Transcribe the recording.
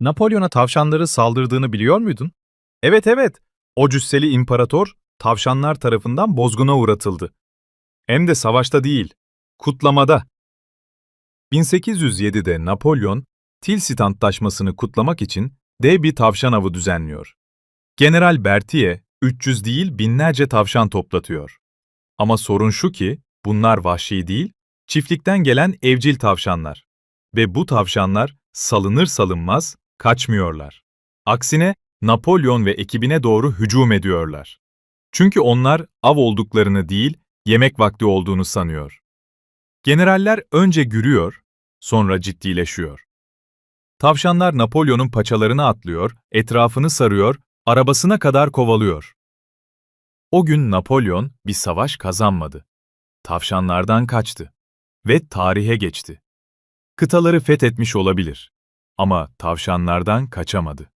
Napolyon'a tavşanları saldırdığını biliyor muydun? Evet evet, o cüsseli imparator tavşanlar tarafından bozguna uğratıldı. Hem de savaşta değil, kutlamada. 1807'de Napolyon, Tilsit Antlaşması'nı kutlamak için dev bir tavşan avı düzenliyor. General Berthier 300 değil binlerce tavşan toplatıyor. Ama sorun şu ki bunlar vahşi değil, çiftlikten gelen evcil tavşanlar. Ve bu tavşanlar salınır salınmaz kaçmıyorlar. Aksine Napolyon ve ekibine doğru hücum ediyorlar. Çünkü onlar av olduklarını değil, yemek vakti olduğunu sanıyor. Generaller önce gülüyor, sonra ciddileşiyor. Tavşanlar Napolyon'un paçalarına atlıyor, etrafını sarıyor, arabasına kadar kovalıyor. O gün Napolyon bir savaş kazanmadı. Tavşanlardan kaçtı ve tarihe geçti. Kıtaları fethetmiş olabilir ama tavşanlardan kaçamadı.